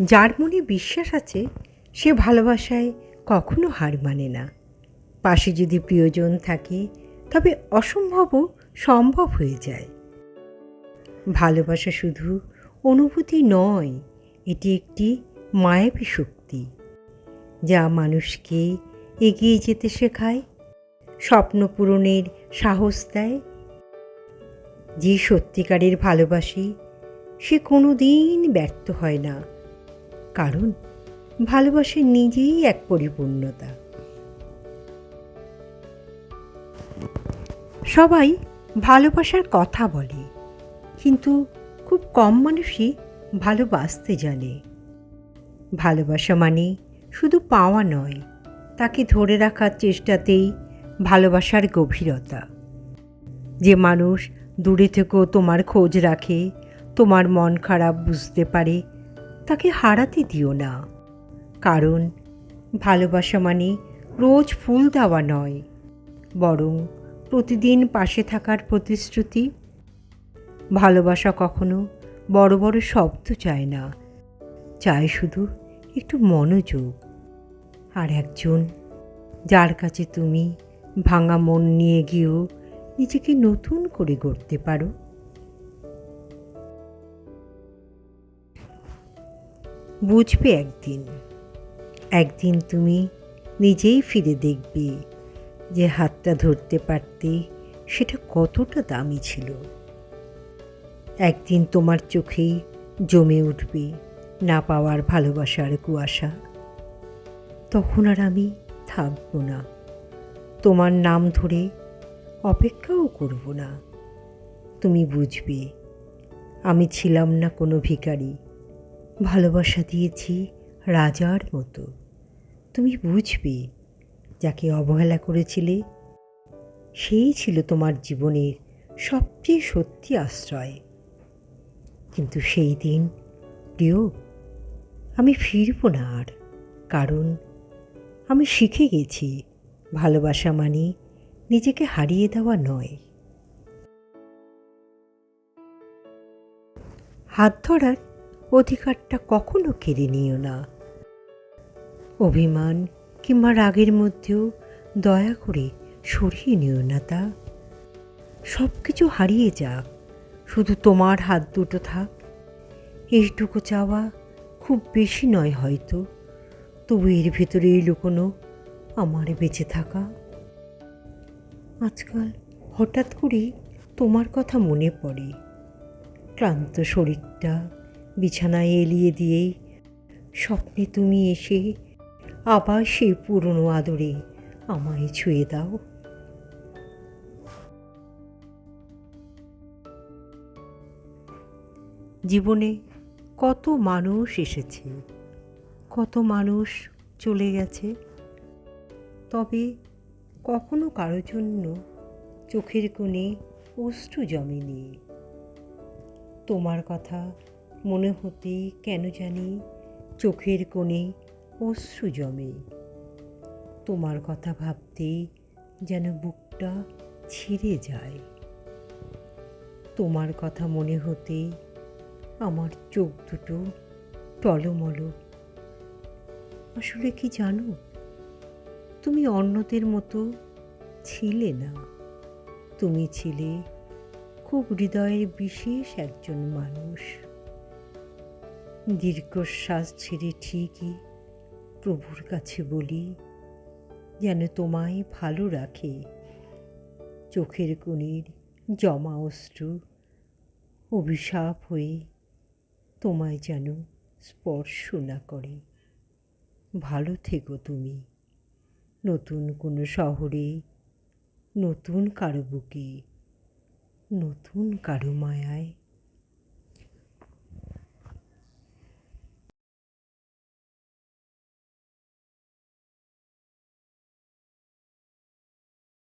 যার মনে বিশ্বাস আছে, সে ভালোবাসায় কখনো হার মানে না। পাশে যদি প্রিয়জন থাকে, তবে অসম্ভবও সম্ভব হয়ে যায়। ভালোবাসা শুধু অনুভূতি নয়, এটি একটি মায়াবী শক্তি, যা মানুষকে এগিয়ে যেতে শেখায়, স্বপ্ন পূরণের সাহস দেয়। যে সত্যিকারের ভালোবাসে সে কোনো দিন ব্যর্থ হয় না। কারণ ভালোবাসা নিজেই এক পরিপূর্ণতা। সবাই ভালোবাসার কথা বলে, কিন্তু খুব কম মানুষই ভালোবাসতে জানে। ভালোবাসা মানে শুধু পাওয়া নয়, তাকে ধরে রাখার চেষ্টাতেই ভালোবাসার গভীরতা। যে মানুষ দূরে থেকেও তোমার খোঁজ রাখে তোমার মন খারাপ বুঝতে পারে, তাকে হারাতে দিও না। কারণ, ভালোবাসা মানে রোজ ফুল দেওয়া নয়, বরং প্রতিদিন পাশে থাকার প্রতিশ্রুতি। ভালোবাসা কখনো বড় বড় শব্দ চায় না, চায় শুধু একটু মনোযোগ। আর একজন, যার কাছে তুমি ভাঙা মন নিয়ে গিয়েও নিজেকে নতুন করে গড়তে পারো। বুঝবে একদিন। একদিন তুমি নিজেই ফিরে দেখবে যে হাতটা ধরতে পারতে সেটা কতটা দামি ছিল। একদিন তোমার চোখেই জমে উঠবে না পাওয়ার ভালোবাসার কুয়াশা। তখন আর আমি থাকব না। তোমার নাম ধরে অপেক্ষাও করব না। তুমি বুঝবে, আমি ছিলাম না কোনো ভিখারি। ভালোবাসা দিয়েছি রাজার মতো। তুমি বুঝবে, যাকে অবহেলা করেছিলে, সেই ছিল তোমার জীবনের সবচেয়ে সত্যি আশ্রয়। কিন্তু সেই দিন, প্রিয়, আমি ফিরব না আর, কারণ আমি শিখে গেছি, ভালোবাসা মানে নিজেকে হারিয়ে দেওয়া নয়। হাত ধরার অধিকারটা কখনো কেড়ে নিও না। অভিমান কিংবা রাগের মধ্যেও দয়া করে সরিয়ে নিও না তা। সব কিছু হারিয়ে যাক, শুধু তোমার হাত দুটো থাক। এইটুকু চাওয়া খুব বেশি নয় হয়তো, তবু এর ভেতরেই লুকোনো আমার বেঁচে থাকা। আজকাল হঠাৎ করেই তোমার কথা মনে পড়ে। ক্লান্ত শরীরটা বিছানায় এলিয়ে দিয়েই, স্বপ্নে তুমি এসে আবার সেই পুরনো আদরে আমায় ছুঁয়ে দাও। জীবনে কত মানুষ এসেছে, কত মানুষ চলে গেছে, তবে কখনো কারও জন্য চোখের কোণে অশ্রু জমেনি। তোমার কথা মনে হতে কেন জানি চোখের কোণে অশ্রু জমে। তোমার কথা ভাবতেই যেন বুকটা ছিঁড়ে যায়। তোমার কথা মনে হতে আমার চোখ দুটো টলমল। আসলে কি জানো, তুমি অন্যদের মতো ছিলে না। তুমি ছিলে খুব হৃদয়ের বিশেষ একজন মানুষ। দীর্ঘশ্বাস ছেড়ে ঠিকই প্রভুর কাছে বলি, যেন তোমায় ভালো রাখে। চোখের কোণের জমা অশ্রু অভিশাপ হয়ে তোমায় যেন স্পর্শ না করে। ভালো থেকো তুমি। নতুন কোনো শহরে, নতুন কারও বুকে, নতুন কারও মায়ায়